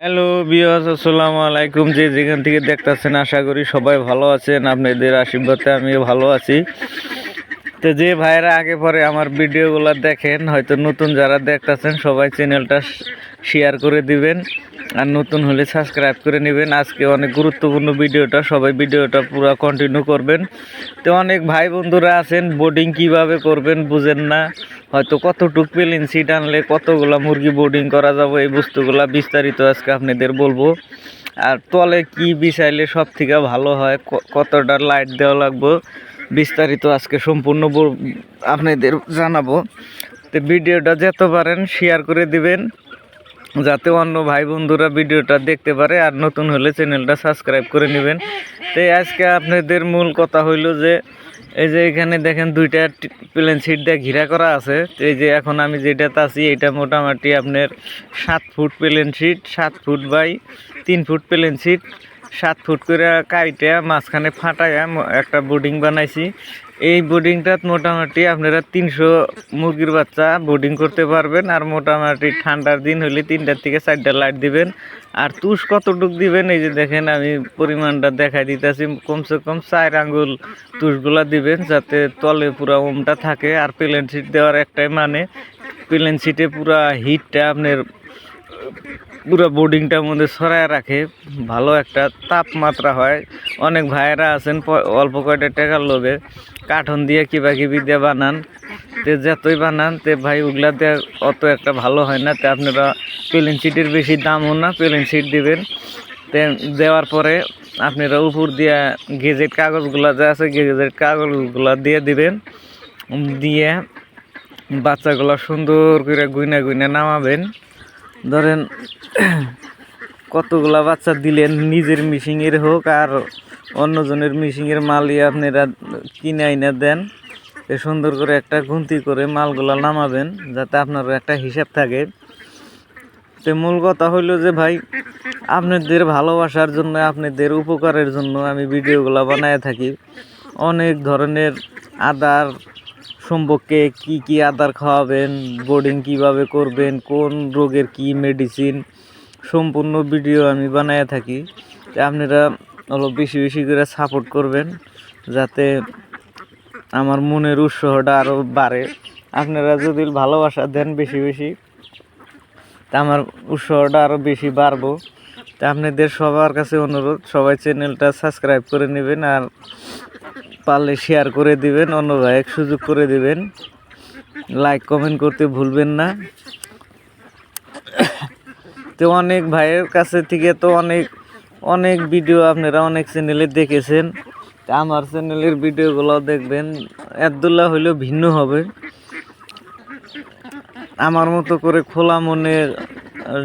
Hello বিয়াস আসসালামু আলাইকুম। যে যেখান থেকে দেখতেছেন, আশা করি সবাই ভালো আছেন। আপনাদের আশীর্বাদে আমিও ভালো আছি। তো যে ভাইরা আগে পরে আমার ভিডিওগুলো দেখেন, হয়তো নতুন যারা দেখতেছেন, সবাই চ্যানেলটা শেয়ার করে দিবেন আর নতুন হলে সাবস্ক্রাইব করে নেবেন। আজকে অনেক গুরুত্বপূর্ণ ভিডিওটা, সবাই ভিডিওটা পুরো কন্টিনিউ করবেন। তো অনেক ভাই বন্ধুরা আছেন বোর্ডিং কীভাবে করবেন বুঝেন না। হয়তো কতটুক পেলেন সিট আনলে কতগুলা মুরগি বোর্ডিং করা যাবে, এই বস্তুগুলা বিস্তারিত আজকে আপনাদের বলব। আর তলে কি বিছাইলে সব থেকে ভালো হয় কতটা লাইট দেওয়া লাগবে বিস্তারিত আজকে সম্পূর্ণ আপনাদের জানাব। তো ভিডিওটা যত পারেন শেয়ার করে দিবেন, যাতে অন্য ভাই বন্ধুরা ভিডিওটা দেখতে পারে আর নতুন হলে চ্যানেলটা সাবস্ক্রাইব করে নেবেন। তো আজকে আপনাদের মূল কথা হইল যে, এই যে এখানে দেখেন দুইটা প্লেন সিট দিয়ে ঘিরা করা আছে। তো এই যে এখন আমি যেটাতে আছি এটা মোটামুটি আপনার সাত ফুট প্লেন সিট সাত ফুট বাই তিন ফুট প্লেন সিট সাত ফুট করে কাইটা, মাঝখানে ফাটাইয়া ম- একটা বোর্ডিং বানাইছি। এই বোর্ডিংটাত মোটামুটি আপনারা তিনশো মুরগির বাচ্চা বোর্ডিং করতে পারবেন, আর মোটামুটি ঠান্ডার দিন হলে তিনটার থেকে চারটা লাইট দিবেন। আর তুষ কতটুক দিবেন, এই যে দেখেন, আমি পরিমাণটা দেখাই দিতেছি। কমসে কম চার আঙ্গুল তুষগুলা দিবেন, যাতে তলে পুরা ওমটা থাকে। আর প্লেন সিট দেওয়ার একটাই মানে প্লেন সিটে পুরা হিটটা আপনার পুরো বোর্ডিংটার মধ্যে সরায় রাখে। ভালো একটা তাপমাত্রা হয়। অনেক ভাইয়েরা আছেন অল্প কয়টা টাকার লোভে কাঠন দিয়ে কিবা কিবি দিয়ে বানান। তে যতই বানান, তে ভাই ওগুলা দিয়ে অত একটা ভালো হয় না। তে আপনারা প্লেন সিটের বেশি দামও না, প্লেন সিট দিবেন। তে দেওয়ার পরে আপনারা উপর দিয়ে গেজেট কাগজগুলো যা আছে গেজেট কাগজগুলো দিয়ে দিবেন। দিয়ে বাচ্চাগুলো সুন্দর করে গুইনা গুইনা নামাবেন। ধরেন, কতগুলা বাচ্চা দিলেন, নিজের মিশিংয়ের হোক আর অন্যজনের মিশিংয়ের মালই আপনারা কিনে আইনা দেন। এ সুন্দর করে একটা গুনতি করে মালগুলা নামাবেন, যাতে আপনারও একটা হিসাব থাকে। তো মূল কথা হইল যে, ভাই, আপনাদের ভালোবাসার জন্য, আপনাদের উপকারের জন্য আমি ভিডিওগুলো বানায় থাকি। অনেক ধরনের আদার সম্পর্কে কি কি আদার খাওয়াবেন বোর্ডিং কীভাবে করবেন, কোন রোগের কি মেডিসিন সম্পূর্ণ ভিডিও আমি বানায় থাকি। আপনারা অলপ বেশি বেশি করে সাপোর্ট করবেন, যাতে আমার মনের উৎসাহটা আরও বাড়ে। আপনারা যদি ভালোবাসা দেন বেশি বেশি, তা আমার উৎসাহটা আরও বেশি বাড়বো। তা আপনাদের সবার কাছে অনুরোধ, সবাই চ্যানেলটা সাবস্ক্রাইব করে নেবেন আর পারলে শেয়ার করে দিবেন অন্য ভাইয়ের সুযোগ করে দিবেন। লাইক কমেন্ট করতে ভুলবেন না। তো অনেক ভাইয়ের কাছে থেকে তো অনেক অনেক ভিডিও আপনারা অনেক চ্যানেলে দেখেছেন। আমার চ্যানেলের ভিডিওগুলো দেখবেন। একদুল্লা হইলেও ভিন্ন হবে। আমার মতো করে খোলা মনে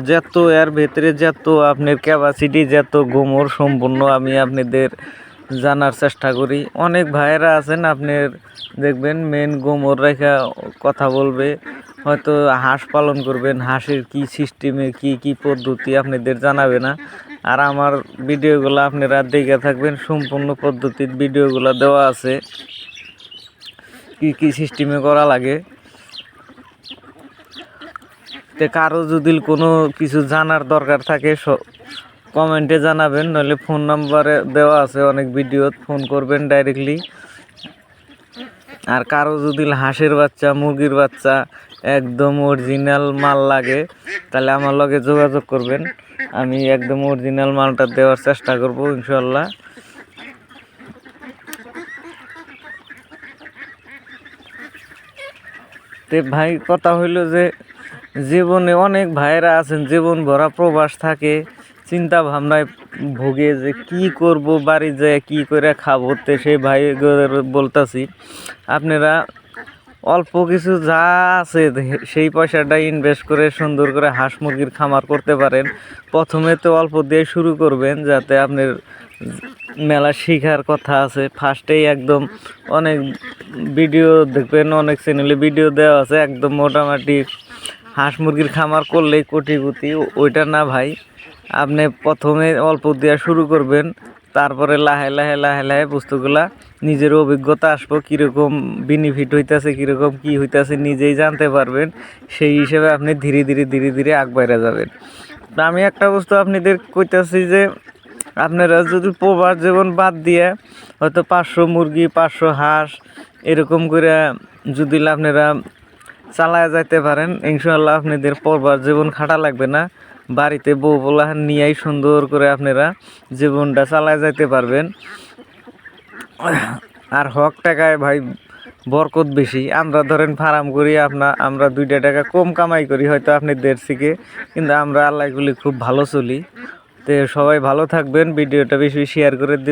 যত এর ভেতরে যত আপনার ক্যাপাসিটি যত গোমর সম্পূর্ণ আমি আপনাদের জানার চেষ্টা করি। অনেক ভাইয়েরা আছেন আপনার, দেখবেন মেন গোমর রেখা কথা বলবে, হয়তো হাঁস পালন করবেন, হাঁসের কি সিস্টেমে কি কি পদ্ধতি আপনাদের জানাবে না। আর আমার ভিডিওগুলো আপনারা দেখে থাকবেন, সম্পূর্ণ পদ্ধতির ভিডিওগুলো দেওয়া আছে। কি কি সিস্টেমে করা লাগে। তে কারও যদি কোনো কিছু জানার দরকার থাকে কমেন্টে জানাবেন, নইলে ফোন নাম্বারে দেওয়া আছে অনেক ভিডিও, ফোন করবেন ডাইরেক্টলি আর কারও যদি হাঁসের বাচ্চা, মুরগির বাচ্চা একদম অরিজিনাল মাল লাগে, তাহলে আমার লগে যোগাযোগ করবেন। আমি একদম অরিজিনাল মালটা দেওয়ার চেষ্টা করব ইনশাল্লাহ তে ভাই, কথা হইল যে জীবনে অনেক ভাইয়েরা আছেন, জীবন ভরা প্রবাস থাকে চিন্তা ভাবনায় ভোগে যে কি করব, বাড়ি যায় কি করে খাব তে সেই ভাই বলতাছি। আপনারা অল্প কিছু যা আছে সেই পয়সাটা ইনভেস্ট করে সুন্দর করে হাঁস মুরগির খামার করতে পারেন। প্রথমে তো অল্প দিয়ে শুরু করবেন, যাতে আপনার মেলা শিখার কথা আছে। ফার্স্টেই একদম অনেক ভিডিও দেখবেন, অনেক চ্যানেলে ভিডিও দেওয়া আছে। একদম মোটামুটি হাঁস মুরগির খামার করলেই কোটিপতি, ওইটা না ভাই। আপনি প্রথমে অল্প দেওয়া শুরু করবেন, তারপরে লাহে লাহে লাহে লাহে বস্তুগুলা নিজের অভিজ্ঞতা আসব, কীরকম বেনিফিট হইতেছে, কীরকম কী হইতেছে নিজেই জানতে পারবেন। সেই হিসেবে আপনি ধীরে ধীরে ধীরে ধীরে আগবাইরা যাবেন। আমি একটা বস্তু আপনাদের কইতাছি যে আপনারা যদি প্রবাস জীবন বাদ দিয়ে হয়তো পাঁচশো মুরগি, পাঁচশো হাঁস এরকম করে যদি আপনারা চালায় যাইতে পারেন ইনশাল্লাহ আপনাদের পরবার জীবন খাটা লাগবে না। বাড়িতে বউ পোলাহান নিয়েই সুন্দর করে আপনারা জীবনটা চালায় যাইতে পারবেন। আর হক টাকায় ভাই বরকত বেশি। আমরা ধরেন ফার্ম করি আপনার আমরা দুইটা টাকা কম কামাই করি, হয়তো আপনি দেড় থেকে। কিন্তু আমরা আল্লাহগুলি খুব ভালো চলি। তো সবাই ভালো থাকবেন ভিডিওটা বেশি শেয়ার করে দি-